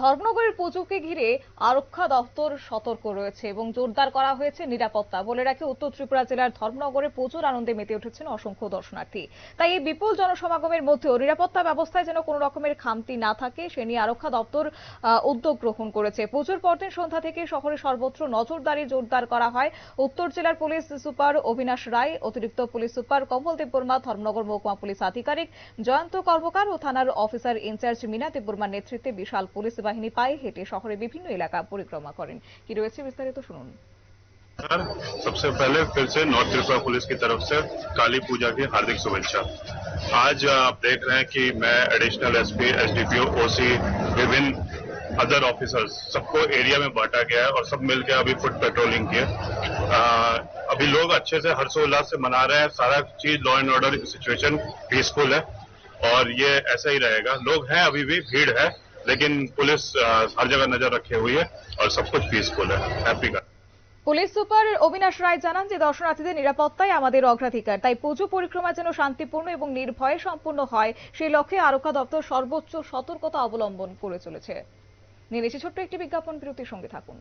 ধর্মনগরের পুজোকে ঘিরে আরক্ষা দপ্তর সতর্ক রয়েছে এবং জোরদার করা হয়েছে নিরাপত্তা। বলে রাখি উত্তর ত্রিপুরা জেলার ধর্মনগরে প্রচুর আনন্দে মেতে উঠেছেন অসংখ্য দর্শনার্থী। তাই এই বিপুল জনসমাগমের মধ্যেও নিরাপত্তা ব্যবস্থায় যেন কোনো রকমের খামতি না থাকে, সে নিয়ে আরক্ষা দপ্তর উদ্যোগ গ্রহণ করেছে। পুজোর পরদিন সন্ধ্যা থেকে শহরে সর্বত্র নজরদারি জোরদার করা হয়। উত্তর জেলার পুলিশ সুপার অবিনাশ রায়, অতিরিক্ত পুলিশ সুপার কমল দেববর্মা, ধর্মনগর মহকুমা পুলিশ আধিকারিক জয়ন্ত কর্মকার ও থানার অফিসার ইনচার্জ মিনা দেববর্মার নেতৃত্বে বিশাল পুলিশ বাহিনী পায়ে হেঁটে শহরের বিভিন্ন এলাকা পরিক্রমা করেন কি রয়েছে বিস্তারিত শুনুন सर सबसे पहले फिर से नॉर्थ त्रिपुरा पुलिस की तरफ से काली पूजा की हार्दिक शुभेच्छा आज आप देख रहे हैं कि मैं एडिशनल एसपी एसडीपीओ ओसी विभिन्न अदर ऑफिसर्स सबको एरिया में बांटा गया है और सब मिलकर अभी फुट पेट्रोलिंग किए अ, अभी लोग अच्छे से हर्षोल्लास से मना रहे हैं सारा चीज law and order situation peaceful है और ये ऐसा ही रहेगा लोग हैं अभी भी भीड़ है लेकिन पुलिस अ, हर जगह नजर रखे हुई है और सब कुछ पीसफुल है हैप्पी का পুলিশ সুপার অবিনাশ রায় জানান যে দর্শনার্থীদের নিরাপত্তাই আমাদের অগ্রাধিকার তাই পুজো পরিক্রমা যেন শান্তিপূর্ণ এবং নির্ভয়ে সম্পূর্ণ হয় সেই লক্ষ্যে আরক্ষা দপ্তর সর্বোচ্চ সতর্কতা অবলম্বন করে চলেছে নিয়ে নিচ্ছি ছোট্ট একটি বিজ্ঞাপন বিরতির সঙ্গে থাকুন